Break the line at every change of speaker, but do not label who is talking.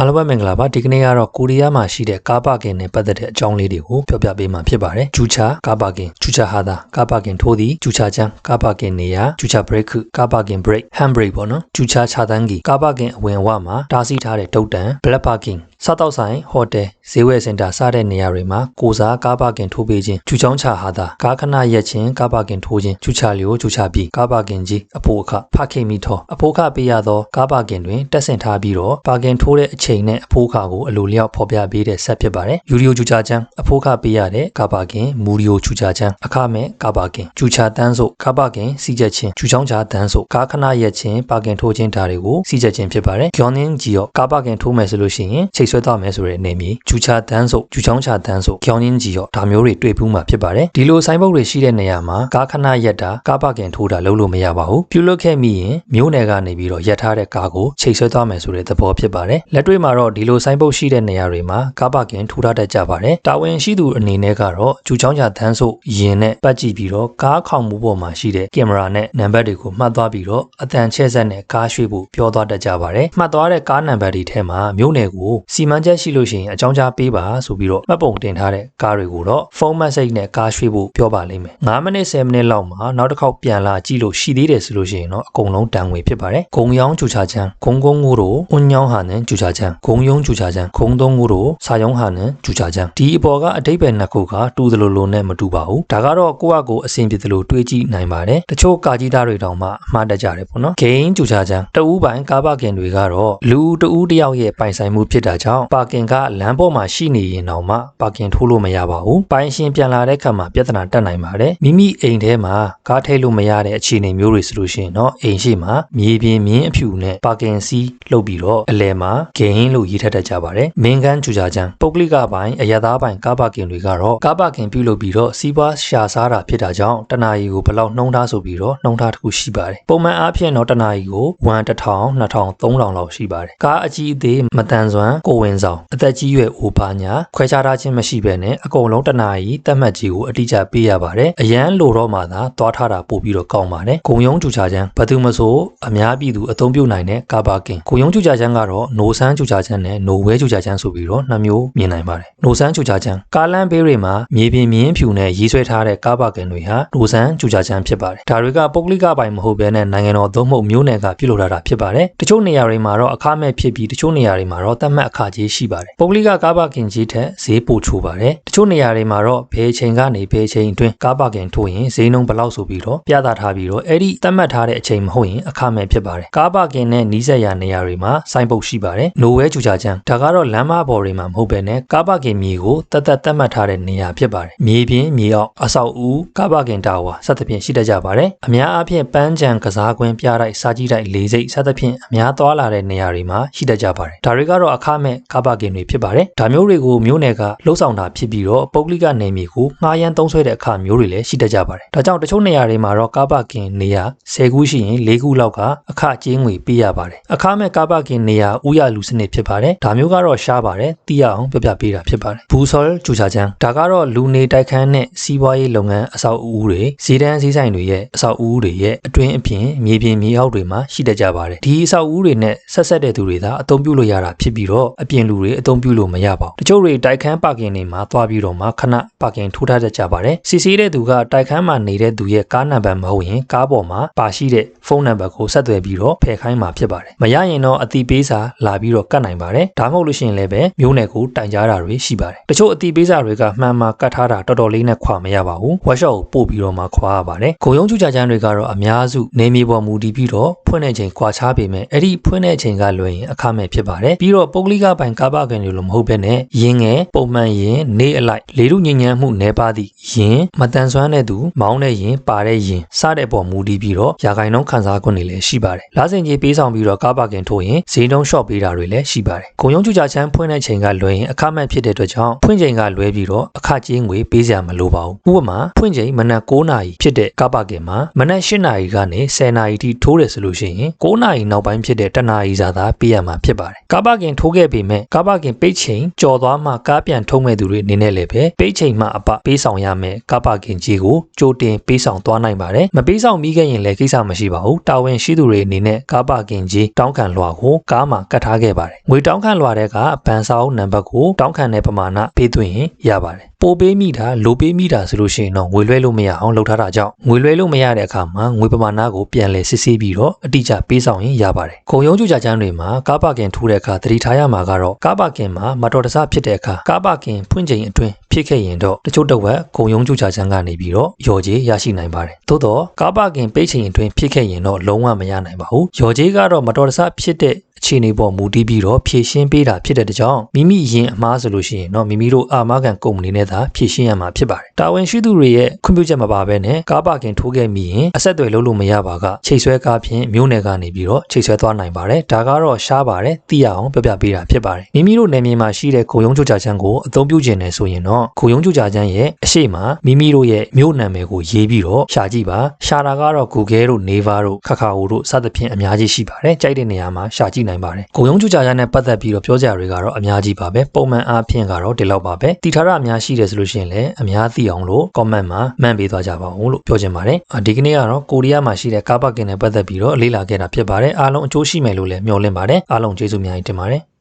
အားလုံးပဲမင်္ဂလာပါဒီကနေ့ကတော့ကိုရီးယားမှာရှိတဲ့ကားပါကင်နဲ့ပတ်သက်တဲ့အကြောင်းလေးတွေကိုပြောပြပေးမှာဖြစ်ပါတယ်ဂျူချာကားပါကင်ဂျူချာဟာသာကားပါကင်ထိုးသည်ဂျူချာချန်ကားပါကင်နေရာဂျူချာဘရိတ်ခုကားပါကင်ဘရိတ်ဟန်ဘရိတ်ပေါ့နော်ဂျူချာချာတန်းကြီးကားပါကင်အဝင်ဝမှာတားဆီးထားတဲ့တုတ်တန်ဘလက်ပါကင်စားတောက်ဆိုင်ဟိုတယ်ဈေးဝယ်စင်တာစတဲ့နေရာတွေမှာကိုစားကားပါကင်ထိုးပေးခြင်းဂျူချောင်းချဟာသာကားခဏရက်ချင်းကားပါကင်ထိုးခြင်းဂျူချာလျိုဂျူချာပြီးကားပါကင်ကြီးအဖို့အခဖခင်မီထောအဖို့ခပေးရသောကားပါကင်တွင်တက်ဆင်ထားပြီးတော့ပါကင်ထိုးတဲ့အချိန်နဲ့အဖို့ခကိုအလိုလျောက်ဖော်ပြပေးတဲ့ဆက်ဖြစ်ပါတယ်ယူရီယိုဂျူချာချန်အဖို့ခပေးရတဲ့ကားပါကင်မူရီယိုဂျူချာချန်အခမဲ့ကားပါကင်ဂျူချာတန်းစို့ကားပါကင်စီချက်ချင်းဂျူချောင်းချတန်းစို့ကားခဏရက်ချင်းပါကင်ထိုးခြင်းဓာတ်တွေကိုစီချက်ချင်းဖြစ်ပါတယ်ဂျွန်နင်းဂျီရောကားပါကင်ထိုးမယ်ဆိုလို့ရှိရင်ချိတ်ဆွဲသွားမယ်ဆိုတဲ့နေမြေဂျူချာတန်းစို့ဂျူချောင်းချတန်းစို့ကျောင်းရင်းကြီးရောဒါမျိုးတွေတွေ့ဘူးမှာဖြစ်ပါတယ်ဒီလိုဆိုင်ဘုတ်တွေရှိတဲ့နေရာမှာကားခဏရက်တာကားပါကင်ထိုးတာလုံးလို့မရပါဘူးပြုလုပ်ခဲ့မိရင်မျိုးနယ်ကနေပြီးတော့ရက်ထားတဲ့ကားကိုချိတ်ဆွဲသွားမယ်ဆိုတဲ့သဘောဖြစ်ပါတယ်လက်တွေ့မှာတော့ဒီလိုဆိုင်ဘုတ်ရှိတဲ့နေရာတွေမှာကားပါကင်ထိုးထားတတ်ကြပါတယ်တာဝန်ရှိသူအနေနဲ့ကတော့ဂျူချောင်းချတန်းစို့ရင်နဲ့ပတ်ကြည့်ပြီးတော့ကားခေါင်မှုပေါ်မှာရှိတဲ့ကင်မရာနဲ့နံပါတ်တွေကိုမှတ်သွားပြီးတော့အတန်ချဲ့ဆက်နဲ့ကားရွှေ့ဖို့ပြောသွားတတ်ကြပါတယ်မှတ်သွားတဲ့ကားနံပါတ်တွေထဲမှာမျိုးနယ်ကိုစီမံချက်ရှိလို့ရှိရင်အကြောင်းကြားပေးပါဆိုပြီးတော့မှတ်ပုံတင်ထားတဲ့ကားတွေကိုတော့ဖုန်းမက်ဆေ့ချ်နဲ့ကားရွှေ့ဖို့ပြောပါလိမ့်မယ်9မိနစ်10မိနစ်လောက်မှာနောက်တစ်ခေါက်ပြန်လာကြည့်လို့ရှိသေးတယ်ဆိုလို့ရှိရင်တော့အကုန်လုံးတန်ငွေဖြစ်ပါတယ်ဂုံရောင်းကြူချာချမ်းဂုံကုန်းကိုတို့အွန်ညောင်းဟာနဲ့ကြူချာချမ်းဂုံယုံကြူချာချမ်းဂုံသုံးကိုတို့စာယုံဟာနဲ့ကြူချာချမ်းဒီအပေါ်ကအတိတ်ပဲနှစ်ခုကတူသလိုလိုနဲ့မတူပါဘူးဒါကတော့ကိုယ့်အကိုအဆင်ပြေသလိုတွေးကြည့်နိုင်ပါတယ်တချို့ကာကြီးသားတွေတောင်မှအမှားတတ်ကြတယ်ပေါ့နော်ဂိမ်းကြူချာချမ်းတဦးပိုင်ကားပါကင်တွေကတော့လူတဦးတစ်ယောက်ရဲ့ပိုင်ဆိုင်မှုဖြစ်တာကြောင့်ပါကင်ကလမ်းပေါ်မှာရှိနေရင်တော့မှပါကင်ထိုးလို့မရပါဘူးပိုင်ရှင်ပြန်လာတဲ့ခါမှာပြဿနာတက်နိုင်ပါတယ်မိမိအိမ်ထဲမှာကားထိတ်လို့မရတဲ့အခြေအနေမျိုးတွေဆိုလို့ရှိရင်တော့အိမ်ရှိမှာမြေပြင်မြင်းအဖြူနဲ့ပါကင်စီးလှုပ်ပြီးတော့အလဲမှာဂိမ်းလို့ရေးထက်တတ်ကြပါတယ်မင်းကန်းကြူကြချမ်းပုတ်ကလိကပိုင်အရသာပိုင်ကားပါကင်တွေကတော့ကားပါကင်ပြုလုပ်ပြီးတော့စီးပွားရှာစားတာဖြစ်တာကြောင့်တနာရီကိုဘယ်လောက်နှုံးထားဆိုပြီးတော့နှုံးထားတစ်ခုရှိပါတယ်ပုံမှန်အားဖြင့်တော့တနာရီကို1 1000 2000 3000လောက်ရှိပါတယ်ကားအကြီးအသေးမတန်စွမ်းကိုဝင်ဆောင်အသက်ကြီးရွယ်အိုပါညာခွဲခြားထားခြင်းမရှိဘဲနဲ့အကုန်လုံးတနာရီတက်မှတ်ကြီးကိုအတိအကျပေးရပါတယ်အရန်လိုတော့မှသာသွားထားတာပို့ပြီးတော့ကောင်းပါတယ်ဂုံယုံကြူချချမ်းဘယ်သူမဆိုအများပြည်သူအသုံးပြုနိုင်တဲ့ကာဘာကင်ဂုံယုံကြူချချမ်းကတော့နိုဆန်းကြူချချမ်းနဲ့နိုဝဲကြူချချမ်းဆိုပြီးတော့နှစ်မျိုးမြင်နိုင်ပါတယ်နိုဆန်းကြူချချမ်းကာလန်ဘေးတွေမှာမြေပြင်မြင်းဖြူနဲ့ရေးဆွဲထားတဲ့ကာဘာကင်တွေဟာနိုဆန်းကြူချချမ်းဖြစ်ပါတယ်ဒါတွေကပုဂ္ဂလိကပိုင်မဟုတ်ဘဲနဲ့နိုင်ငံတော်သို့မဟုတ်မျိုးနယ်ကပြုလုပ်ထားတာဖြစ်ပါတယ်တချို့နေရာတွေမှာတော့အခမဲ့ဖြစ်ပြီးတချို့နေရာတွေမှာတော့တတ်မှတ်အခကြေးရှိပါတယ်ပုဂ္ဂလိကကာဘာကင်ကြီးထက်ဈေးပိုချိုပါတယ်တချို့နေရာတွေမှာတော့ဘယ်ချိန်ကနေဘယ်ချိန်အတွင်းကားပါကင်ထိုးရင်ဈေးနှုန်းဘယ်လောက်ဆိုပြီးတော့ပြသထားပြီးတော့အဲ့ဒီသတ်မှတ်ထားတဲ့အချိန်မဟုတ်ရင်အခမဲ့ဖြစ်ပါတယ်ကားပါကင်နဲ့နီးစပ်ရာနေရာတွေမှာစိုင်းပုတ်ရှိပါတယ်နိုဝဲကြူချချမ်းဒါကတော့လမ်းမပေါ်တွေမှာမဟုတ်ဘဲနဲ့ကားပါကင်မြေကိုတတ်တတ်သတ်မှတ်ထားတဲ့နေရာဖြစ်ပါတယ်မြေပြင်မြေအောက်အဆောက်အဦကားပါကင်တာဝါစသဖြင့်ရှိတတ်ကြပါတယ်အများအားဖြင့်ပန်းချံကစားကွင်းပြတိုက်စာကြည့်တိုက်လေးစိတ်စသဖြင့်အများသွားလာတဲ့နေရာတွေမှာရှိတတ်ကြပါတယ်ဒါတွေကတော့အခမဲ့ကားပါကင်တွေဖြစ်ပါတယ်ဒါမျိုးတွေကိုမျိုးနယ်ကလှုပ်ဆောင်တာဖြစ်ပြီးတော့ပုဂ္ဂလိကနေမြေကိုငှားရမ်းသုံးဆွဲတဲ့အခါမျိုးတွေလည်းရှိတတ်ကြပါတယ်။ဒါကြောင့်တချို့နေရာတွေမှာတော့ကားပါကင်နေရာ10ခုရှိရင်4ခုလောက်ကအခကြေးငွေပေးရပါတယ်။အခမဲ့ကားပါကင်နေရာဥရလူစနစ်ဖြစ်ပါတယ်။ဒါမျိုးကတော့ရှားပါတယ်။သိရအောင်ပြပြပေးတာဖြစ်ပါတယ်။ဘူဆော်ဂျူချာချန်ဒါကတော့လူနေတိုက်ခန်းနဲ့စီးပွားရေးလုပ်ငန်းအဆောက်အဦတွေဈေးတန်းဈေးဆိုင်တွေရဲ့အဆောက်အဦတွေရဲ့အတွင်းအပြင်မြေပြင်မြေအောက်တွေမှာရှိတတ်ကြပါတယ်။ဒီအဆောက်အဦတွေနဲ့ဆက်ဆက်တဲ့သူတွေသာအသုံးပြုလို့ရတာဖြစ်ပြီးတော့အပြင်လူတွေအသုံးပြုလို့မရပါဘူး။တချို့တွေတိုက်ခန်းပါကင်တွေမှာသွားပြီးတော့မှခဏပါကင်ထိုးထားတတ်ကြပါတယ်။စီစီတဲ့သူကတိုက်ခန်းမှာနေတဲ့သူရဲ့ကားနံပါတ်မဟုတ်ရင်ကားပေါ်မှာပါရှိတဲ့ ဖုန်းနံပါတ်ကိုဆက်သွယ်ပြီးတော့ဖယ်ခိုင်းမှာဖြစ်ပါတယ်။မရရင်တော့အတိပေးစာလာပြီးတော့ကတ်နိုင်ပါတယ်။ဒါမှမဟုတ်လို့ရှိရင်လည်းပဲမျိုးနယ်ကိုတိုင်ကြားတာတွေရှိပါတယ်။တချို့အတိပေးစာတွေကမှန်မှာကတ်ထားတာတော်တော်လေးနဲ့ခွာမရပါဘူး။ workshop ကိုပို့ပြီးတော့မှခွာရပါတယ်။ဂုံယုံကျူချာချမ်းတွေကတော့အများစုနေမြေပေါ်မူတည်ပြီးတော့ဖွင့်တဲ့ချိန်ခွာချပေမဲ့အဲ့ဒီဖွင့်တဲ့ချိန်ကလွယ်ရင်အခမဲ့ဖြစ်ပါတယ်။ပြီးတော့ပုဂ္ဂလိကပိုင်ကားပါကန်တွေလိုမဟုတ်ဘဲနဲ့ရင်းငယ်ပုံမှန်ရင်နေအလိုက်လေလူညဉ့်ညံမှုနေပါသည့်ယင်မတန်ဆွမ်းတဲ့သူမောင်းတဲ့ယင်ပါတဲ့ယင်စတဲ့ပေါ်မူတည်ပြီးတော့ရာဂိုင်နှုန်းခန်းစားခွင့်တွေလည်းရှိပါတယ်။လာစင်ကြီးပေးဆောင်ပြီးတော့ကားပါကင်ထိုးရင်ဈေးနှုန်းလျှော့ပေးတာတွေလည်းရှိပါတယ်။ဂုံယုံကျူချာချမ်းဖွင့်တဲ့ချိန်ကလွယ်ရင်အခမဲ့ဖြစ်တဲ့အတွက်ကြောင့်ဖွင့်ချိန်ကလွယ်ပြီးတော့အခကြေးငွေပေးစရာမလိုပါဘူး။ဥပမာဖွင့်ချိန်မနက်9နာရီဖြစ်တဲ့ကားပါကင်မှာမနက်8နာရီကနေ10နာရီထိထိုးတယ်ဆိုလို့ရှိရင်9နာရီနောက်ပိုင်းဖြစ်တဲ့တနာရီစာသာပေးရမှာဖြစ်ပါတယ်။ကားပါကင်ထိုးခဲ့ပေပေမဲ့ကားပါကင်ပိတ်ချိန်ကြော်သွားမှကားပြန်ထုံးမဲ့သူတွေအနေနဲ့လည်းပဲပိတ်ချိန်မှအပပေးဆောင်ရမယ်ကားပါကင်ကြီးကိုကြိုတင်ပေးဆောင်သွားနိုင်ပါတယ်မပေးဆောင်မိခဲ့ရင်လည်းကိစ္စမရှိပါဘူးတာဝန်ရှိသူတွေအနေနဲ့ကားပါကင်ကြီးတောင်းခံလွှာကိုကားမှာကတ်ထားခဲ့ပါတယ်ငွေတောင်းခံလွှာတဲ့ကဘန်ဆောင်နံပါတ်ကိုတောင်းခံတဲ့ပမာဏပေးသွင်းရင်ရပါတယ်ပိုပေးမိတာလိုပေးမိတာဆိုလို့ရှိရင်တော့ငွေလွှဲလို့မရအောင်လုပ်ထားတာကြောင့်ငွေလွှဲလို့မရတဲ့အခါမှာငွေပမာဏကိုပြန်လည်စစ်ဆေးပြီးတော့အတိအကျပေးဆောင်ရင်ရပါတယ်။ခုံရုံးကြကြချမ်းတွေမှာကားပါကင်ထိုးတဲ့အခါသတိထားရမှာကတော့ကားပါကင်မှာမတော်တဆဖြစ်တဲ့အခါကားပါကင်ဖွင့်ချိန်အတွင်း ဖြစ်ခဲ့ရင်တော့တချို့တစ်ဝက်ခုံရုံးကြကြချမ်းကနေပြီးတော့ရော်ကြေးရရှိနိုင်ပါတယ်။သို့တော့ကားပါကင်ပိတ်ချိန်အတွင်းဖြစ်ခဲ့ရင်တော့လုံးဝမရနိုင်ပါဘူး။ရော်ကြေးကတော့မတော်တဆဖြစ်တဲ့ အခြေအနေပေါ်မူတည်ပြီးတော့ဖြည့်ရှင်းပေးတာဖြစ်တဲ့ကြောင့်မိမိရင်အမားဆိုလို့ရှိရင်တော့မိမိတို့အာမခံကုမ္ပဏီနဲ့သာဖြည့်ရှင်းရမှာဖြစ်ပါတယ်။တာဝန်ရှိသူတွေရဲ့ခွင့်ပြုချက်မပါဘဲနဲ့ကားပါကင်ထိုးခဲ့မိရင်အဆက်အသွယ်လုပ်လို့မရပါကချိတ်ဆွဲကားဖြင့်မြို့နယ်ကနေပြီးတော့ချိတ်ဆွဲသွားနိုင်ပါတယ်။ဒါကတော့ရှားပါတယ်သိရအောင်ပြပြပေးတာဖြစ်ပါတယ်။မိမိတို့နယ်မြေမှာရှိတဲ့ခုံရုံးကြကြချမ်းကိုအသုံးပြုခြင်းနဲ့ဆိုရင်တော့ခုံရုံးကြကြချမ်းရဲ့အရှိမမိမိတို့ရဲ့မြို့နာမည်ကိုရေးပြီးတော့ရှာကြည့်ပါ။ရှာတာကတော့ Google တို့ Naver တို့ခခဟိုတို့စသဖြင့်အများကြီးရှိပါတယ်။ကြိုက်တဲ့နေရာမှာရှာကြည့်နိုင်ပါတယ်။ခုံရုံးကြကြချမ်းနဲ့ပတ်သက်ပြီးတော့ပြောကြရတွေကတော့အများကြီးပါပဲ။ပုံမှန်အားဖြင့်ကတော့ဒီလောက်ပါပဲ။တည်ထားတာအများရှိတယ်ဆိုလို့ရှိရင်လည်းအများသိအောင်လို့ comment မှာမှန်ပေးသွားကြပါဦးလို့ပြောချင်ပါတယ်။ဒီကနေ့ကတော့ကိုရီးယားမှာရှိတဲ့ကားပါကင်နဲ့ပတ်သက်ပြီးတော့လေ့လာခဲ့တာဖြစ်ပါတယ်။အားလုံးအကျိုးရှိမယ်လို့လည်းမျှော်လင့်ပါတယ်။အားလုံးကျေးဇူးအများကြီးတင်ပါတယ်။